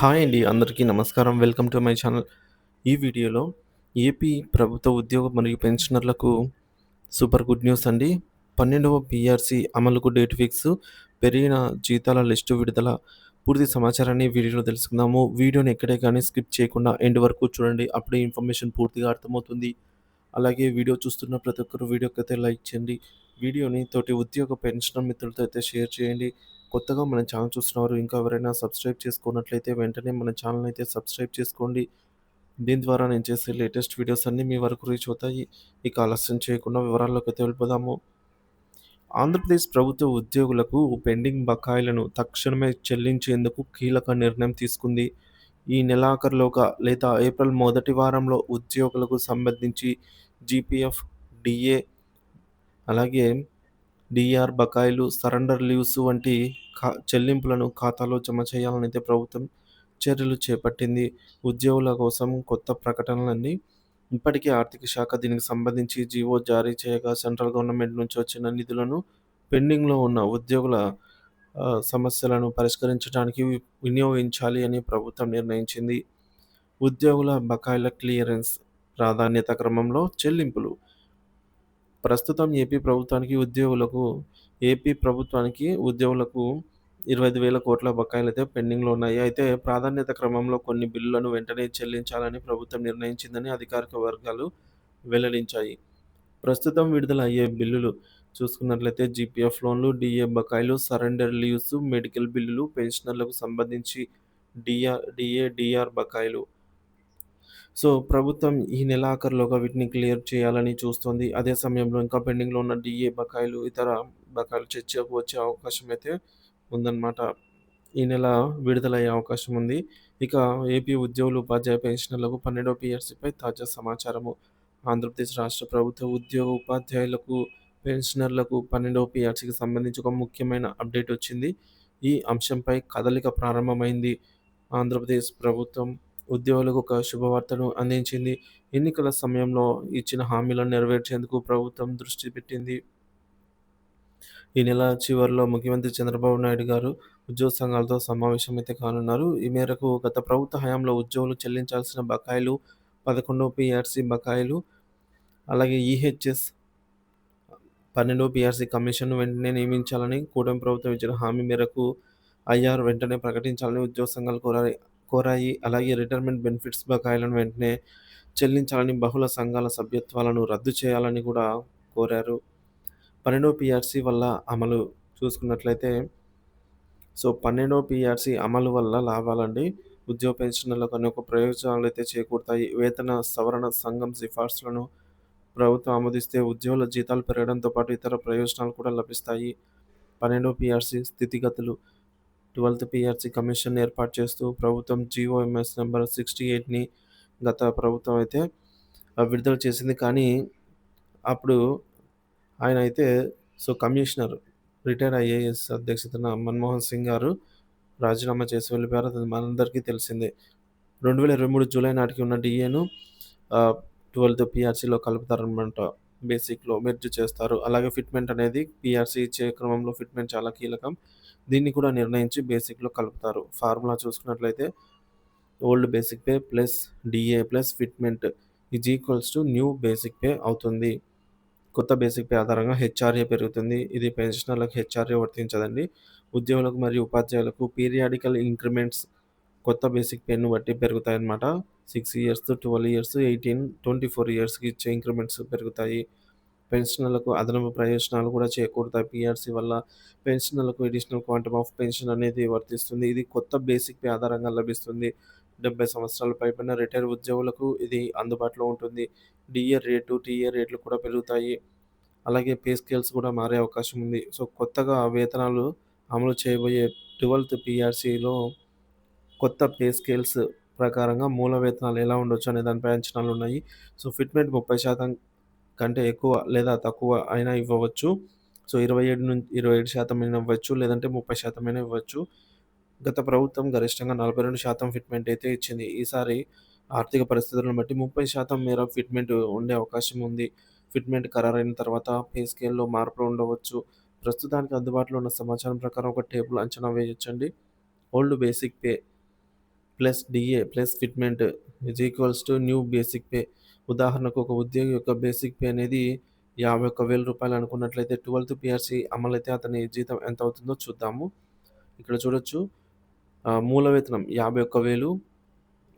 Hi అండి అందరికీ నమస్కారం. Welcome to my channel. ఈ వీడియోలో ఏపీ ప్రభుత్వ ఉద్యోగ మరియు పెన్షనర్లకు సూపర్ గుడ్ న్యూస్ అండి. పన్నెండవ పీఆర్సీ అమలుకు డేట్ ఫిక్స్. పెరిగిన జీతాల లిస్టు విడుదల. పూర్తి సమాచారాన్ని వీడియోలో తెలుసుకుందాము. వీడియోని ఎక్కడే కానీ స్కిప్ చేయకుండా ఎండ్ వరకు చూడండి. అప్పుడే ఇన్ఫర్మేషన్ పూర్తిగా అర్థమవుతుంది. అలాగే వీడియో చూస్తున్న ప్రతి ఒక్కరు వీడియోకి అయితే లైక్ చేయండి. వీడియోని తోటి ఉద్యోగ పెన్షన్ మిత్రులతో అయితే షేర్ చేయండి. కొత్తగా మన ఛానల్ చూస్తున్నవారు ఇంకా ఎవరైనా సబ్స్క్రైబ్ చేసుకున్నట్లయితే వెంటనే మన ఛానల్ అయితే సబ్స్క్రైబ్ చేసుకోండి. దీని ద్వారా నేను చేసే లేటెస్ట్ వీడియోస్ అన్నీ మీ వరకు రీచ్ అవుతాయి. ఇక ఆలస్యం చేయకుండా వివరాల్లోకి అయితే వెళ్ళిపోదాము. ఆంధ్రప్రదేశ్ ప్రభుత్వ ఉద్యోగులకు పెండింగ్ బకాయిలను తక్షణమే చెల్లించేందుకు కీలక నిర్ణయం తీసుకుంది. ఈ నెలాఖరులోగా లేదా ఏప్రిల్ మొదటి వారంలో ఉద్యోగులకు సంబంధించి జీపీఎఫ్ డిఏ అలాగే డిఆర్ బకాయిలు సరెండర్ లీవ్స్ వంటి ఖా చెల్లింపులను ఖాతాలో జమ చేయాలనైతే ప్రభుత్వం చర్యలు చేపట్టింది. ఉద్యోగుల కోసం కొత్త ప్రకటనలన్నీ ఇప్పటికే ఆర్థిక శాఖ దీనికి సంబంధించి జీవో జారీ చేయగా సెంట్రల్ గవర్నమెంట్ నుంచి వచ్చిన నిధులను పెండింగ్లో ఉన్న ఉద్యోగుల సమస్యలను పరిష్కరించడానికి వినియోగించాలి అని ప్రభుత్వం నిర్ణయించింది. ఉద్యోగుల బకాయిల క్లియరెన్స్ ప్రాధాన్యత క్రమంలో చెల్లింపులు ప్రస్తుతం ఏపీ ప్రభుత్వానికి ఉద్యోగులకు ఏపీ ప్రభుత్వానికి ఉద్యోగులకు ఇరవై ఐదు వేల కోట్ల బకాయిలు అయితే పెండింగ్లో ఉన్నాయి. అయితే ప్రాధాన్యత క్రమంలో కొన్ని బిల్లులను వెంటనే చెల్లించాలని ప్రభుత్వం నిర్ణయించిందని అధికారిక వర్గాలు వెల్లడించాయి. ప్రస్తుతం విడుదల అయ్యే బిల్లులు చూసుకున్నట్లయితే జీపీఎఫ్ లోన్లు డిఏ బకాయిలు సరెండర్ లీవ్స్ మెడికల్ బిల్లులు పెన్షనర్లకు సంబంధించి డిఆర్ డిఏ డిఆర్ బకాయిలు. సో ప్రభుత్వం ఈ నెలాఖరులోగా వీటిని క్లియర్ చేయాలని చూస్తోంది. అదే సమయంలో ఇంకా పెండింగ్లో ఉన్న డిఏ బకాయిలు ఇతర బకాయిలు చర్చకు వచ్చే అవకాశం అయితే ఉందన్నమాట. ఈ నెల విడుదలయ్యే అవకాశం ఉంది. ఇక ఏపీ ఉద్యోగులు ఉపాధ్యాయ పెన్షనర్లకు పన్నెండవ పిఎస్సిపై తాజా సమాచారము. ఆంధ్రప్రదేశ్ రాష్ట్ర ప్రభుత్వ ఉద్యోగ ఉపాధ్యాయులకు పెన్షనర్లకు పన్నెండవ పిఆర్సీకి సంబంధించి ఒక ముఖ్యమైన అప్డేట్ వచ్చింది. ఈ అంశంపై కదలిక ప్రారంభమైంది. ఆంధ్రప్రదేశ్ ప్రభుత్వం ఉద్యోగులకు ఒక శుభవార్తను అందించింది. ఎన్నికల సమయంలో ఇచ్చిన హామీలను నెరవేర్చేందుకు ప్రభుత్వం దృష్టి పెట్టింది. ఈ నెల చివరిలో ముఖ్యమంత్రి చంద్రబాబు నాయుడు గారు ఉద్యోగ సంఘాలతో సమావేశం అయితే కానున్నారు. ఈ మేరకు గత ప్రభుత్వ హయాంలో ఉద్యోగులు చెల్లించాల్సిన బకాయిలు పదకొండు పిఆర్సీ బకాయిలు అలాగే ఈహెచ్ఎస్ పన్నెండు పిఆర్సీ కమిషన్ను వెంటనే నియమించాలని కూటమి ప్రభుత్వం ఇచ్చిన హామీ మేరకు ఐఆర్ వెంటనే ప్రకటించాలని ఉద్యోగ సంఘాలు కోరారు కోరాయి. అలాగే రిటైర్మెంట్ బెనిఫిట్స్ బకాయిలను వెంటనే చెల్లించాలని బహుళ సంఘాల సభ్యత్వాలను రద్దు చేయాలని కూడా కోరారు. పన్నెండో పిఆర్సీ వల్ల అమలు చూసుకున్నట్లయితే సో పన్నెండో పిఆర్సీ అమలు వల్ల లాభాలండి. ఉద్యోగ పెన్షన్లకు అనేక ప్రయోజనాలు అయితే చేకూరుతాయి. వేతన సవరణ సంఘం సిఫార్సులను ప్రభుత్వం ఆమోదిస్తే ఉద్యోగుల జీతాలు పెరగడంతో పాటు ఇతర ప్రయోజనాలు కూడా లభిస్తాయి. పన్నెండో పిఆర్సీ స్థితిగతులు. ట్వెల్త్ పిఆర్సీ కమిషన్ ఏర్పాటు చేస్తూ ప్రభుత్వం జిఓఎంఎస్ నెంబర్ సిక్స్టీ ఎయిట్ని గత ప్రభుత్వం అయితే విడుదల చేసింది. కానీ అప్పుడు ఆయన అయితే సో కమిషనర్ రిటైర్డ్ ఐఏఎస్ అధ్యక్షతన మన్మోహన్ సింగ్ గారు రాజీనామా చేసి వెళ్ళిపోయారు. అది మనందరికీ తెలిసిందే. రెండు వేల ఇరవై మూడు జూలై నాటికి ఉన్న డిఏను ట్వెల్త్ పిఆర్సీలో కలుపుతారనమాట బేసిక్లో మెర్జ్ చేస్తారు. అలాగే ఫిట్మెంట్ అనేది పిఆర్సీ ఇచ్చే క్రమంలో ఫిట్మెంట్ చాలా కీలకం. దీన్ని కూడా నిర్ణయించి బేసిక్లో కలుపుతారు. ఫార్ములా చూసుకున్నట్లయితే old basic pay plus DA plus fitment is equals to new basic pay అవుతుంది. కొత్త బేసిక్ పే ఆధారంగా హెచ్ఆర్ఏ పెరుగుతుంది. ఇది పెన్షనర్లకు హెచ్ఆర్ఏ వర్తించదండి. ఉద్యోగులకు మరియు ఉపాధ్యాయులకు పీరియాడికల్ ఇంక్రిమెంట్స్ కొత్త బేసిక్ పేను బట్టి పెరుగుతాయన్నమాట. Six years twelve years eighteen twenty four ఇయర్స్కి ఇచ్చే ఇంక్రిమెంట్స్ పెరుగుతాయి. పెన్షనర్లకు అదనపు ప్రయోజనాలు కూడా చేకూరుతాయి. పిఆర్సీ వల్ల పెన్షనర్లకు ఎడిషనల్ క్వాంటమ్ ఆఫ్ పెన్షన్ అనేది వర్తిస్తుంది. ఇది కొత్త బేసిక్ పే ఆధారంగా లభిస్తుంది. డెబ్బై సంవత్సరాల పైపైన రిటైర్ ఉద్యోగులకు ఇది అందుబాటులో ఉంటుంది. డిఏ రేటు టీఏ రేట్లు కూడా పెరుగుతాయి. అలాగే పే స్కేల్స్ కూడా మారే అవకాశం ఉంది. సో కొత్తగా వేతనాలు అమలు చేయబోయే ట్వెల్త్ పిఆర్సీలో కొత్త పే స్కేల్స్ ప్రకారంగా మూల వేతనాలు ఎలా ఉండొచ్చు అనే దానిపై అంచనాలు ఉన్నాయి. సో ఫిట్మెంట్ ముప్పై శాతం కంటే ఎక్కువ లేదా తక్కువ అయినా ఇవ్వవచ్చు. సో ఇరవై ఏడు నుంచి ఇరవై ఏడు శాతం అయినా ఇవ్వచ్చు లేదంటే ముప్పై శాతం అయినా ఇవ్వచ్చు. గత ప్రభుత్వం గరిష్టంగా నలభై రెండు శాతం ఫిట్మెంట్ అయితే ఇచ్చింది. ఈసారి ఆర్థిక పరిస్థితులను బట్టి ముప్పై శాతం మేర ఫిట్మెంట్ ఉండే అవకాశం ఉంది. ఫిట్మెంట్ ఖరారైన తర్వాత పే స్కేల్లో మార్పులు ఉండవచ్చు. ప్రస్తుతానికి అందుబాటులో ఉన్న సమాచారం ప్రకారం ఒక టేబుల్ అంచనా వేయొచ్చండి. Old basic pay plus DA plus fitment equals to new basic pay. ఉదాహరణకు ఒక ఉద్యోగి యొక్క బేసిక్ పే అనేది యాభై ఒక్క వేల రూపాయలు అనుకున్నట్లయితే ట్వెల్త్ పిఆర్సీ అమలైతే అతని జీతం ఎంత అవుతుందో చూద్దాము. ఇక్కడ చూడొచ్చు. మూల వేతనం యాభై ఒక్క వేలు.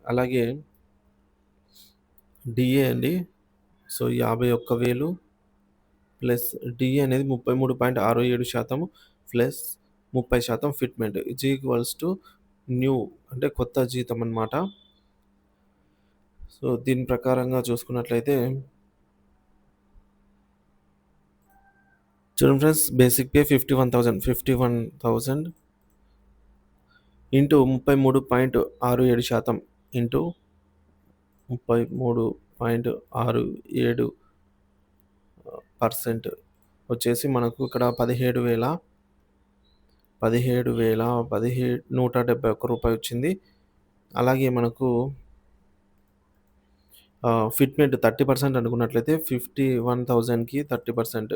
అలాగే డిఏ అండి. సో యాభై ఒక్క వేలు ప్లస్ డిఏ అనేది ముప్పై మూడు పాయింట్ ఆరు ఏడు శాతం ప్లస్ ముప్పై శాతం fitment. Is equals to new అంటే కొత్త జీతం అన్నమాట. సో దీని ప్రకారంగా చూసుకున్నట్లయితే చూడండి friends basic pay fifty one thousand fifty one thousand into ముప్పై మూడు పాయింట్ ఆరు ఏడు శాతం ఇంటూ ముప్పై మూడు పాయింట్ ఆరు ఏడు పర్సెంట్ వచ్చేసి మనకు ఇక్కడ పదిహేడు వేల పదిహేడు వేల పదిహేడు నూట డెబ్బై ఒక్క రూపాయి వచ్చింది. అలాగే మనకు ఫిట్మెంట్ థర్టీ పర్సెంట్ అనుకున్నట్లయితే ఫిఫ్టీ వన్ థౌజండ్కి థర్టీ పర్సెంట్.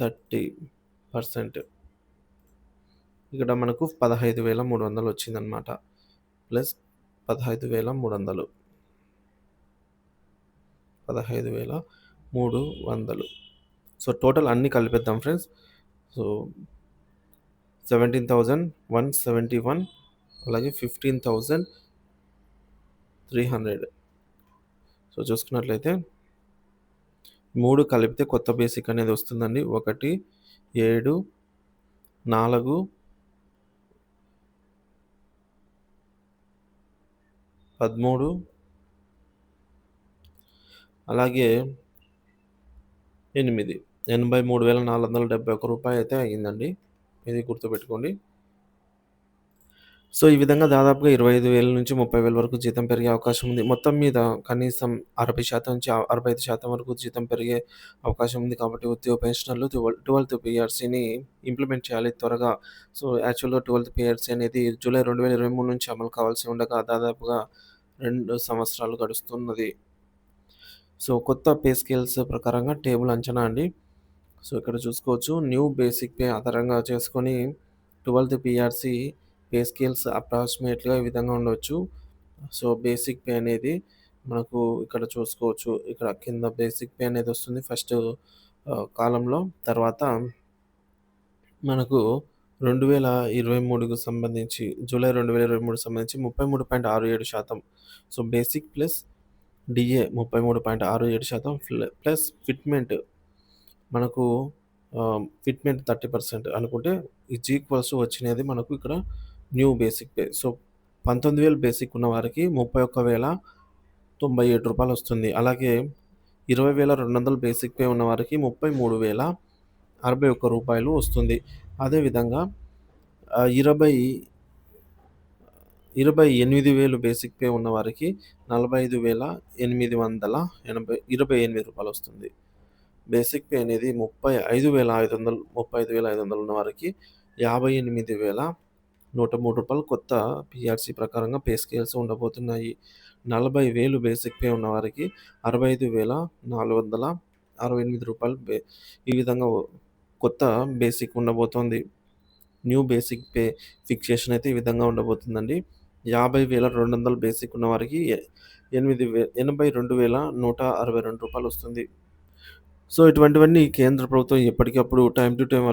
Thirty percent. ఇక్కడ మనకు పదహైదు వేల మూడు వందలు వచ్చిందనమాట ప్లస్ పదహైదు వేల మూడు వందలు. పదహైదు వేల మూడు వందలు. సో టోటల్ అన్నీ కలిపేద్దాం friends. So seventeen thousand one seventy one అలాగే fifteen thousand three hundred. So చూసుకున్నట్లయితే మూడు కలిపితే కొత్త బేసిక్ అనేది వస్తుందండి. ఒకటి ఏడు నాలుగు పదమూడు. అలాగే ఎనిమిది. ఎనభై మూడు వేల నాలుగు వందల డెబ్బై ఒక్క రూపాయి అయితే అయ్యిందండి. ఇది గుర్తుపెట్టుకోండి. సో ఈ విధంగా దాదాపుగా ఇరవై ఐదు వేల నుంచి ముప్పై వేల వరకు జీతం పెరిగే అవకాశం ఉంది. మొత్తం మీద కనీసం అరవై శాతం నుంచి అరవై ఐదు శాతం వరకు జీతం పెరిగే అవకాశం ఉంది కాబట్టి ఉద్యోగ పెన్షనర్లు ట్వెల్త్ పిఆర్సీని ఇంప్లిమెంట్ చేయాలి త్వరగా. సో యాక్చువల్గా ట్వెల్త్ పిఆర్సీ అనేది జూలై రెండు వేల ఇరవై మూడు నుంచి అమలు కావాల్సి ఉండగా దాదాపుగా రెండు సంవత్సరాలు గడుస్తున్నది. సో కొత్త పే స్కేల్స్ ప్రకారంగా టేబుల్ అంచనా అండి. సో ఇక్కడ చూసుకోవచ్చు. న్యూ బేసిక్ పే ఆధారంగా చేసుకొని ట్వెల్త్ పిఆర్సీ పే స్కేల్స్ అప్రాక్సిమేట్గా ఈ విధంగా ఉండవచ్చు సో బేసిక్ పే అనేది మనకు ఇక్కడ చూసుకోవచ్చు. ఇక్కడ కింద బేసిక్ పే అనేది వస్తుంది ఫస్ట్ కాలంలో. తర్వాత మనకు రెండు వేల ఇరవై మూడుకు సంబంధించి జూలై రెండు వేల ఇరవై మూడు సంబంధించి ముప్పై మూడు పాయింట్ ఆరు ఏడు శాతం. సో బేసిక్ ప్లస్ డిఏ ముప్పై మూడు పాయింట్ ఆరు ఏడు శాతం. ప్లస్ ఫిట్మెంట్ మనకు ఫిట్మెంట్ థర్టీ పర్సెంట్ అనుకుంటే ఈ జీక్వల్స్ వచ్చినది మనకు ఇక్కడ న్యూ బేసిక్ పే సో పంతొమ్మిది వేలు బేసిక్ ఉన్న వారికి ముప్పై ఒక్క వేల తొంభై ఏడు రూపాయలు వస్తుంది. అలాగే ఇరవై వేల రెండు వందలు బేసిక్ పే ఉన్న వారికి ముప్పై మూడు వేల అరవై ఒక్క రూపాయలు వస్తుంది. అదేవిధంగా ఇరవై ఇరవై ఎనిమిది వేలు బేసిక్ పే ఉన్న వారికి నలభై ఐదు వేల ఎనిమిది వందల ఎనభై ఇరవై ఎనిమిది రూపాయలు వస్తుంది. బేసిక్ పే అనేది ముప్పై ఐదు వేల ఐదు వందలు ముప్పై ఐదు వేల ఐదు వందలు ఉన్న వారికి యాభై ఎనిమిది వేల నూట మూడు రూపాయలు కొత్త పిఆర్సీ ప్రకారంగా పే స్కేల్స్ ఉండబోతున్నాయి. నలభై వేలు బేసిక్ పే ఉన్నవారికి అరవై ఐదు వేల నాలుగు వందల అరవై ఎనిమిది రూపాయలు బే ఈ విధంగా కొత్త బేసిక్ ఉండబోతోంది. న్యూ బేసిక్ పే ఫిక్సేషన్ అయితే ఈ విధంగా ఉండబోతుందండి. యాభై వేల రెండు వందల బేసిక్ ఉన్న వారికి ఎనిమిది వే ఎనభై రెండు వేల నూట అరవై రెండు రూపాయలు వస్తుంది. సో ఇటువంటివన్నీ కేంద్ర ప్రభుత్వం ఎప్పటికప్పుడు టైం టు టైం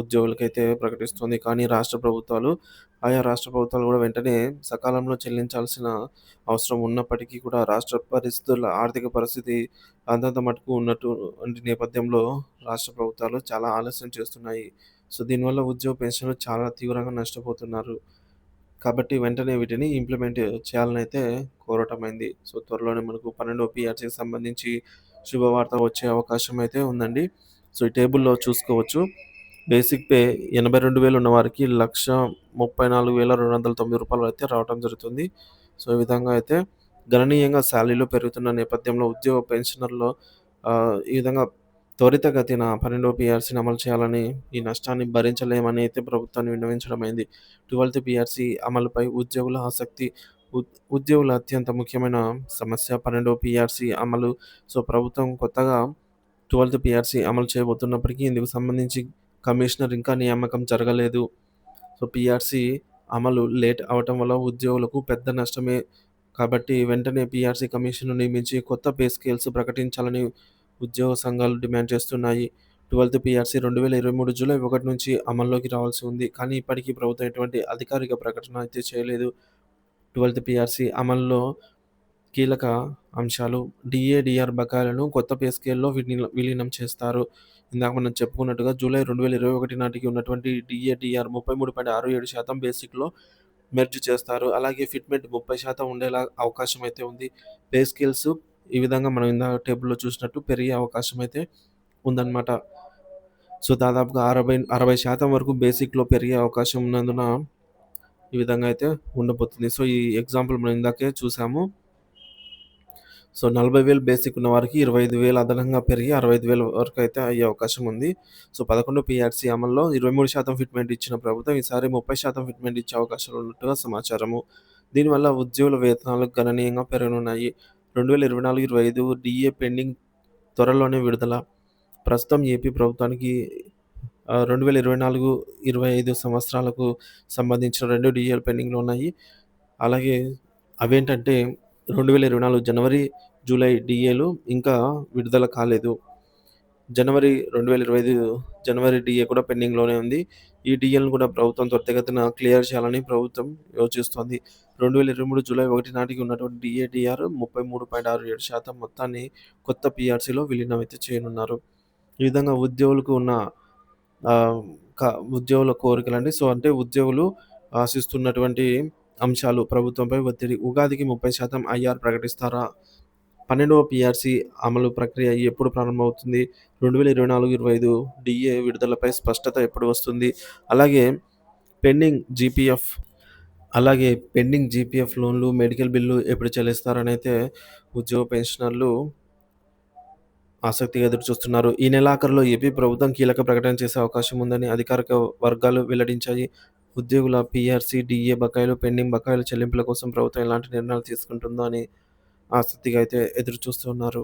ఉద్యోగులకైతే ప్రకటిస్తుంది. కానీ రాష్ట్ర ప్రభుత్వాలు ఆయా రాష్ట్ర ప్రభుత్వాలు కూడా వెంటనే సకాలంలో చెల్లించాల్సిన అవసరం ఉన్నప్పటికీ కూడా రాష్ట్ర పరిస్థితుల ఆర్థిక పరిస్థితి అంతంత మటుకు ఉన్నట్టు వంటి నేపథ్యంలో రాష్ట్ర ప్రభుత్వాలు చాలా ఆలస్యం చేస్తున్నాయి. సో దీనివల్ల ఉద్యోగ పెన్షన్లు చాలా తీవ్రంగా నష్టపోతున్నారు. కాబట్టి వెంటనే వీటిని ఇంప్లిమెంట్ చేయాలని అయితే కోరటమైంది. సో త్వరలోనే మనకు పన్నెండు పిఆర్సీకి సంబంధించి శుభవార్త వచ్చే అవకాశం అయితే ఉందండి. సో ఈ టేబుల్లో చూసుకోవచ్చు. బేసిక్ పే ఎనభై రెండు వేలు ఉన్న వారికి లక్ష ముప్పై నాలుగు వేల రెండు వందల తొమ్మిది రూపాయలు అయితే రావడం జరుగుతుంది. సో ఈ విధంగా అయితే గణనీయంగా శాలరీలో పెరుగుతున్న నేపథ్యంలో ఉద్యోగ పెన్షనర్లో ఈ విధంగా త్వరితగతిన పన్నెండో పిఆర్సీని అమలు చేయాలని ఈ నష్టాన్ని భరించలేమని అయితే ప్రభుత్వాన్ని విన్నవించడం అయింది ట్వెల్త్ పిఆర్సీ అమలుపై ఉద్యోగుల ఆసక్తి ఉద్యోగుల అత్యంత ముఖ్యమైన సమస్య పన్నెండో పిఆర్సీ అమలు సో ప్రభుత్వం కొత్తగా ట్వెల్త్ పిఆర్సీ అమలు చేయబోతున్నప్పటికీ ఇందుకు సంబంధించి కమిషనర్ ఇంకా నియామకం జరగలేదు సో, పిఆర్సీ అమలు లేట్ అవ్వటం వల్ల ఉద్యోగులకు పెద్ద నష్టమే. కాబట్టి వెంటనే పిఆర్సి కమిషన్‌ను నియమించి కొత్త పే స్కేల్స్ ప్రకటించాలని ఉద్యోగ సంఘాలు డిమాండ్ చేస్తున్నాయి. 12థ్ పీఆర్సీ 2023 జూలై ఒకటి నుంచి అమల్లోకి రావాల్సి ఉంది. కానీ ఇప్పటికీ ప్రభుత్వం ఎటువంటి అధికారిక ప్రకటన అయితే చేయలేదు. 12థ్ పీఆర్సీ అమల్లో కీలక అంశాలు డిఏడిఆర్ బకాయిలను కొత్త పే స్కేల్‌లో విలీనం చేస్తారు. ఇందాక మనం చెప్పుకున్నట్టుగా జూలై 2021 నాటికి ఉన్నటువంటి డిఏడిఆర్ ముప్పై మూడు పాయింట్ ఆరు ఏడు శాతం బేసిక్‌లో మెర్జ్ చేస్తారు. అలాగే ఫిట్మెంట్ 30% ఉండేలా అవకాశం అయితే ఉంది. పే స్కేల్స్ ఈ విధంగా మనం ఇందాక టేబుల్‌లో చూసినట్టు పెరిగే అవకాశం అయితే ఉందన్నమాట. సో, దాదాపుగా 60 60% వరకు బేసిక్‌లో పెరిగే అవకాశం ఉన్నందున ఈ విధంగా అయితే ఉండబోతుంది. సో, ఈ ఎగ్జాంపుల్ మనం ఇందాకే చూసాము. సో, నలభై వేలు బేసిక్ ఉన్న వారికి 25,000 అదనంగా పెరిగి 65,000 వరకు అయితే అయ్యే అవకాశం ఉంది. సో, 11 పీఆర్సీ అమల్లో 23% ఫిట్మెంట్ ఇచ్చిన ప్రభుత్వం ఈసారి 30% ఫిట్మెంట్ ఇచ్చే అవకాశాలు ఉన్నట్టుగా సమాచారము. దీనివల్ల ఉద్యోగుల వేతనాలు గణనీయంగా పెరగనున్నాయి. 2024, 25 డీఏ పెండింగ్ త్వరలోనే విడుదల. ప్రస్తుతం ఏపీ ప్రభుత్వానికి రెండు వేల ఇరవై నాలుగు ఇరవై ఐదు సంవత్సరాలకు సంబంధించిన రెండు డీఏలు పెండింగ్‌లో ఉన్నాయి. అలాగే అవేంటంటే 2024 జనవరి, జూలై డిఏలు ఇంకా విడుదల కాలేదు. జనవరి 2025 జనవరి డీఏ కూడా పెండింగ్‌లోనే ఉంది. ఈ డిఏలను కూడా ప్రభుత్వం త్వరితగతిన క్లియర్ చేయాలని ప్రభుత్వం యోచిస్తోంది. 2023 జూలై ఒకటి నాటికి ఉన్నటువంటి డిఏడిఆర్ ముప్పై మూడు పాయింట్ ఆరు ఏడు శాతం మొత్తాన్ని కొత్త పిఆర్సీలో విలీనం అయితే చేయనున్నారు. ఈ విధంగా ఉద్యోగులకు ఉన్న ఉద్యోగుల కోరికలండి. సో, అంటే ఉద్యోగులు ఆశిస్తున్నటువంటి అంశాలు ప్రభుత్వంపై ఒత్తిడి. ఉగాదికి 30% ఐఆర్ ప్రకటిస్తారా? 12వ పీఆర్సీ అమలు ప్రక్రియ ఎప్పుడు ప్రారంభమవుతుంది? 2024, 25 డీఏ విడుదలపై స్పష్టత ఎప్పుడు వస్తుంది? అలాగే పెండింగ్ జీపీఎఫ్ అలాగే పెండింగ్ జీపీఎఫ్ లోన్లు, మెడికల్ బిల్లు ఎప్పుడు చెల్లిస్తారనైతే ఉద్యోగ పెన్షనర్లు ఆసక్తిగా ఎదురుచూస్తున్నారు. ఈ నెలాఖరులో ఏపీ ప్రభుత్వం కీలక ప్రకటన చేసే అవకాశం ఉందని అధికారిక వర్గాలు వెల్లడించాయి. ఉద్యోగుల పీఆర్సీ, డిఏ బకాయిలు, పెండింగ్ బకాయిల చెల్లింపుల కోసం ప్రభుత్వం ఎలాంటి నిర్ణయాలు తీసుకుంటుందో అని ఆసక్తిగా అయితే ఎదురుచూస్తున్నారు.